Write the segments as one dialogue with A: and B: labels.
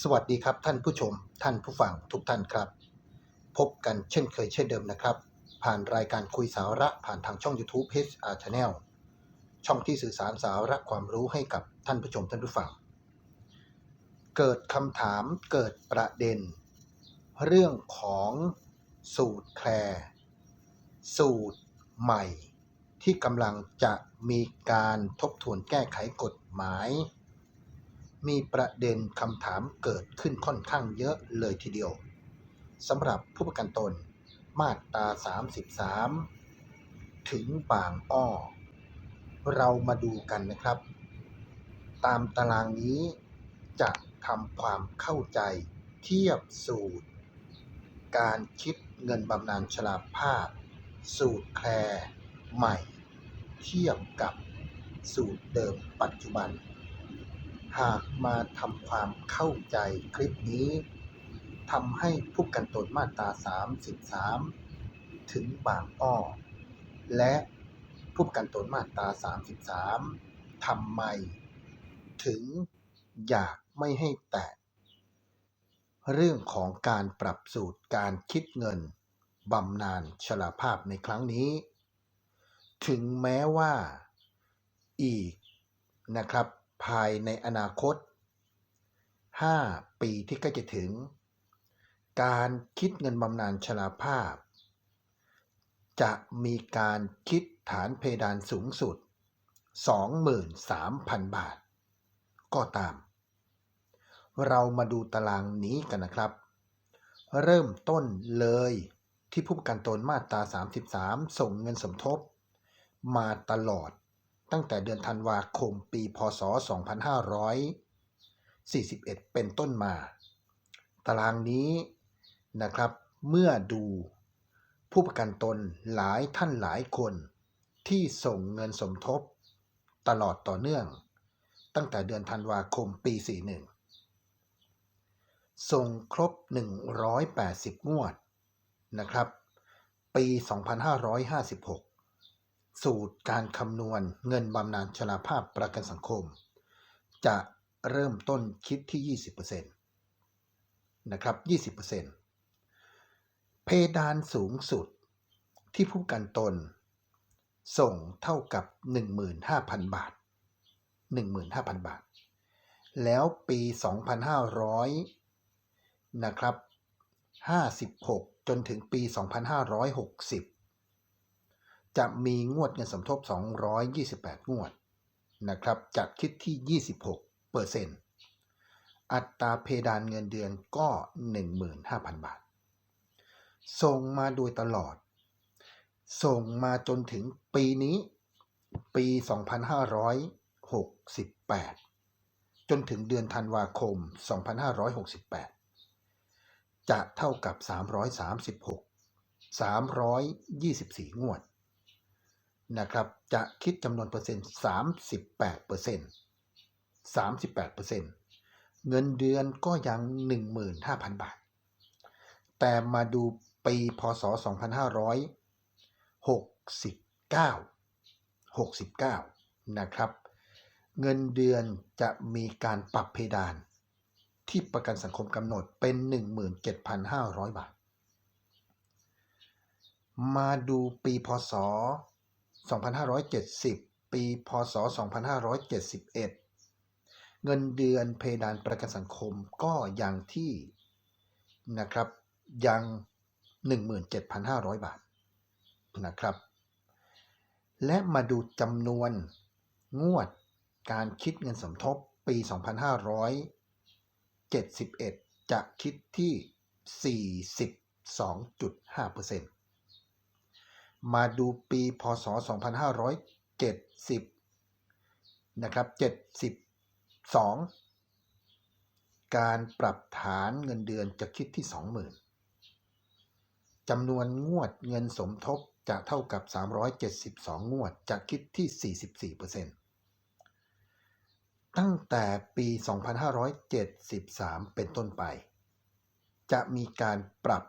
A: สวัสดีครับท่านผู้ชม ท่านผู้ฟังทุกท่านครับ พบกันเช่นเคยเช่นเดิมนะครับ ผ่านรายการคุยสาระผ่านทางช่อง YouTube HR Channel ช่องที่สื่อสารสาระความรู้ให้กับท่านผู้ชมท่านผู้ฟัง เกิดคำถามเกิดประเด็น เรื่องของสูตรแคลร์สูตรใหม่ ที่กำลังจะมีการทบทวนแก้ไขกฎหมาย มีประเด็นคำถามเกิดขึ้นค่อนข้างเยอะเลยทีเดียวสำหรับผู้ประกันตนมาตรา 33 ถึงบางอ้อ เรามาดูกันนะครับ ตามตารางนี้จะทำความเข้าใจเทียบสูตร การคิดเงินบำนาญชราภาพ สูตรแคลร์ใหม่ เทียบกับสูตรเดิมปัจจุบัน หากมาทำความเข้าใจคลิปนี้ทำให้ผู้กันตนมาตรา 33 ถึงบางอ้อ และผู้กันตนมาตรา 33 ทำไม ถึงอยากไม่ให้แตะ เรื่องของการปรับสูตรการคิดเงินบำนาญชราภาพในครั้งนี้ ถึงแม้ว่าอีกนะครับ ภายในอนาคต 5 ปีที่ใกล้จะถึง การคิดเงินบำนาญชราภาพ จะมีการคิดฐานเพดานสูงสุด 23,000 บาท ก็ตาม เรามาดูตารางนี้กันนะครับ เริ่มต้นเลยที่ผู้ประกันตนมาตรา 33 ส่งเงินสมทบ มาตลอด ตั้งแต่เดือนธันวาคมปีพศ 2541 เป็นต้นมา ตารางนี้นะครับ เมื่อดูผู้ประกันตนหลายท่านหลายคนที่ส่งเงินสมทบ ตลอดต่อเนื่อง ตั้งแต่เดือนธันวาคมปี 41 ส่งครบ 180 งวดนะครับ ปี 2556 สูตรการคำนวณเงินบำนาญชราภาพประกันสังคม จะเริ่มต้นคิดที่ 20%นะครับ 20%เพดานสูงสุดที่ผู้กันตน ส่งเท่ากับ 15,000 บาท 15,000 บาท แล้วปี 2500 นะครับ 56 จนถึงปี 2560 จะมีงวดเงินสมทบ 228 งวดนะครับจัดคิดที่ 26เปอร์เซ็นต์อัตราเพดานเงินเดือนก็ 15,000 บาท ส่งมาโดยตลอด ส่งมาจนถึงปีนี้ ปี 2568 จนถึงเดือนธันวาคม 2568 จะเท่ากับ 336 324 งวด นะครับจะคิดจำนวนเปอร์เซ็นต์38เปอร์เซ็นต์38เปอร์เซ็นต์เงินเดือนก็ยัง 15,000 บาท แต่มาดูปีพศ 2569 69 นะครับ เงินเดือนจะมีการปรับเพดาน ที่ประกันสังคมกำหนดเป็น 17,500 บาท มาดูปีพศ 2570 ปี พศ 2571 เงินเดือนเพดานประกันสังคมก็ยังที่นะครับยัง 17,500 บาทนะครับ และมาดูจำนวนงวดการคิดเงินสมทบปี 2571 จะคิดที่ 42.5% มาดูปีพศ 2570 นะครับ 72 การปรับฐานเงินเดือนจะคิดที่ 20,000จำนวนงวดเงินสมทบจะเท่ากับ 372 งวด จะคิดที่ 44%ตั้งแต่ปี 2573 เป็นต้นไป จะมีการปรับ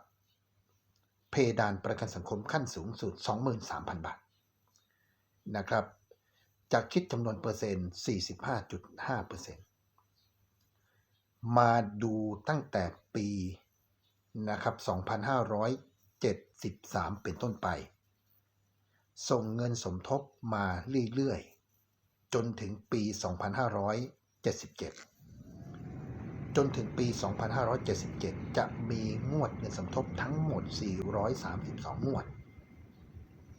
A: เพดานประกันสังคมขั้นสูงสุด 23,000 บาทนะครับจะคิดจำนวนเปอร์เซ็นต์ 45.5%มมาดูตั้งแต่ปีนะครับ 2573 เป็นต้นไป ส่งเงินสมทบมาเรื่อย ๆ จนถึงปี 2577 จนถึงปี 2577 จะมีงวดเงินสมทบทั้งหมด 432 งวด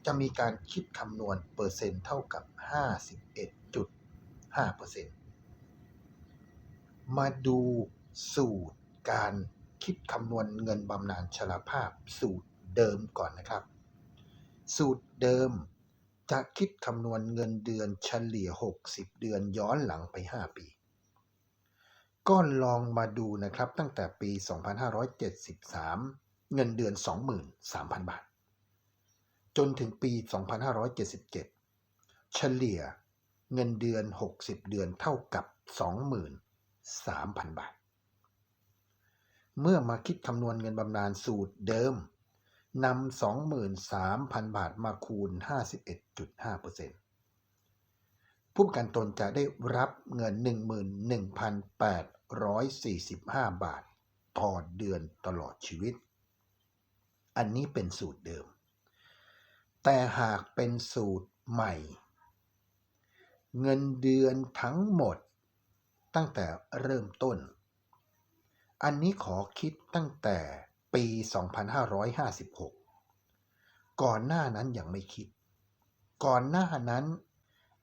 A: จะมีการคิดคำนวณเปอร์เซ็นต์เท่ากับ 51.5%เปอร์เซ็นต์มาดูสูตรการคิดคำนวณเงินบำนาญชราภาพสูตรเดิมก่อนนะครับ สูตรเดิมจะคิดคำนวณเงินเดือนเฉลี่ย 60 เดือนย้อนหลังไป 5 ปี ก็ลองมาดูนะครับตั้งแต่ปี 2573 เงินเดือน 23,000 บาท จนถึงปี 2577 เฉลี่ยเงินเดือน 60 เดือนเท่ากับ 23,000 บาท เมื่อมาคิดคำนวณเงินบำนาญสูตรเดิมนำ23,000 บาทมาคูณ 51.5% ผู้ประกันตนจะได้รับเงิน 11,845 บาท ต่อเดือนตลอดชีวิต อันนี้เป็นสูตรเดิม แต่หากเป็นสูตรใหม่ เงินเดือนทั้งหมด ตั้งแต่เริ่มต้น อันนี้ขอคิดตั้งแต่ปี 2556 ก่อนหน้านั้นยังไม่คิด ก่อนหน้านั้น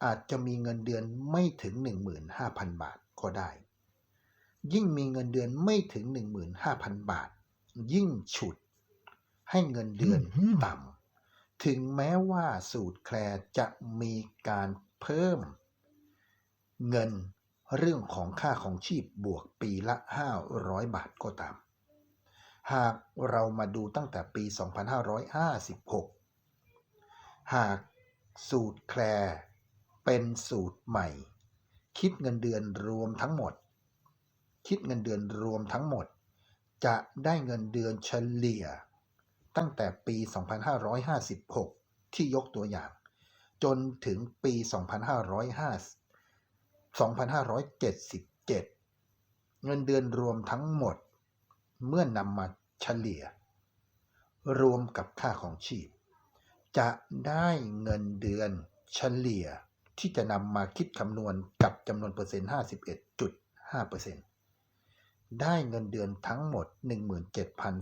A: อาจจะมีเงินเดือนไม่ถึง 15,000 บาทก็ได้ ยิ่งมีเงินเดือนไม่ถึง 15,000 บาท ยิ่งฉุด ให้เงินเดือนต่ำถึงแม้ว่าสูตรแคลร์จะมีการเพิ่ม เงินเรื่องของค่าของชีพบวกปีละ 500 บาทก็ตาม หากเรามาดูตั้งแต่ปี 2556 หากสูตรแคลร์ เป็นสูตรใหม่ คิดเงินเดือนรวมทั้งหมด คิดเงินเดือนรวมทั้งหมด จะได้เงินเดือนเฉลี่ย ตั้งแต่ปี 2556 ที่ยกตัวอย่าง จนถึงปี 2550 2577 เงินเดือนรวมทั้งหมด เมื่อนำมาเฉลี่ย รวมกับค่าของชีพ จะได้เงินเดือนเฉลี่ย ที่จะนำมาคิดคำนวณกับจำนวนเปอร์เซ็นต์ 51.5%เปอร์เซ็นต์ได้เงินเดือนทั้งหมด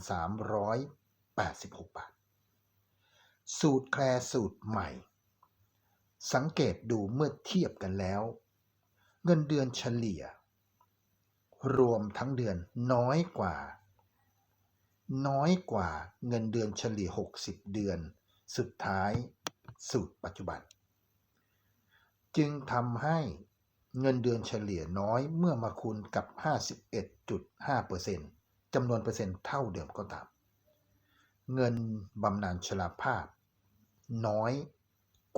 A: 17,386 บาท สูตรแคลร์สูตรใหม่ สังเกตดูเมื่อเทียบกันแล้ว เงินเดือนเฉลี่ย รวมทั้งเดือนน้อยกว่า น้อยกว่าเงินเดือนเฉลี่ย 60 เดือน สุดท้ายสูตรปัจจุบัน จึงทำให้เงินเดือนเฉลี่ยน้อยเมื่อมาคูณกับ 51.5%จำนวนเปอร์เซ็นต์เท่าเดิมก็ตาม เงินบำนาญชราภาพ น้อย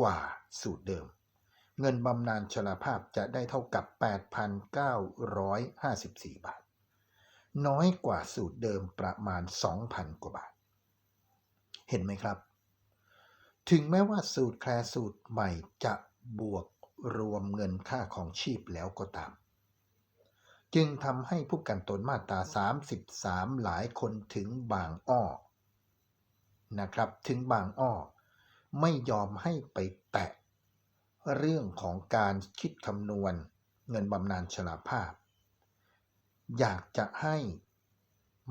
A: กว่าสูตรเดิม เงินบำนาญชราภาพจะได้เท่ากับ 8,954 บาท น้อยกว่าสูตรเดิมประมาณ 2,000 กว่าบาท เห็นไหมครับ ถึงแม้ว่าสูตรแคลร์สูตรใหม่จะบวก รวมเงินค่าของชีพแล้วก็ตาม จึงทำให้ผู้กันตนมาตรา 33 หลายคนถึงบางอ้อนะครับถึงบางอ้อ ไม่ยอมให้ไปแตะ เรื่องของการคิดคำนวณเงินบำนาญชราภาพ อยากจะให้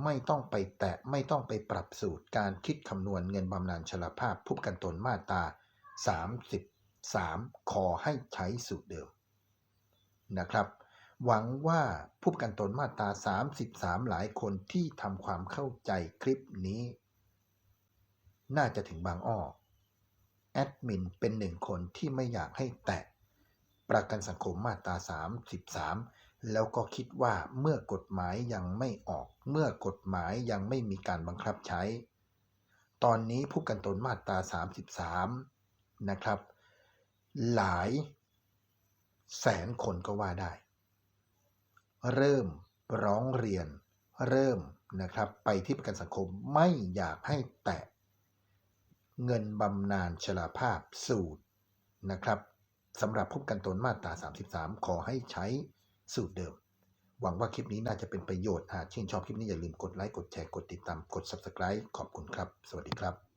A: ไม่ต้องไปแตะไม่ต้องไปปรับสูตรการคิดคำนวณเงินบำนาญชราภาพผู้กันตนมาตรา 3. ขอให้ใช้สูตรเดิมนะครับ หวังว่าผู้ประกันตนมาตรา 33 หลายคนที่ทำความเข้าใจคลิปนี้ น่าจะถึงบางอ้อแอดมินเป็นหนึ่งคนที่ไม่อยากให้แตะประกันสังคมมาตรา 33 แล้วก็คิดว่าเมื่อกฎหมายยังไม่ออก เมื่อกฎหมายยังไม่มีการบังคับใช้ ตอนนี้ผู้กันตนมาตรา 33 นะครับ หลายแสนคนก็ว่าได้ เริ่มร้องเรียนเริ่มนะครับไปที่ประกันสังคมไม่อยากให้แตะ เงินบำนาญชราภาพสูตรนะครับสำหรับผู้กันตนมาตรา 33 ขอให้ใช้สูตรเดิม หวังว่าคลิปนี้น่าจะเป็นประโยชน์หากชื่นชอบคลิปนี้อย่าลืมกดไลค์ กดแชร์ กดติดตาม กด Subscribe ขอบคุณครับ สวัสดีครับ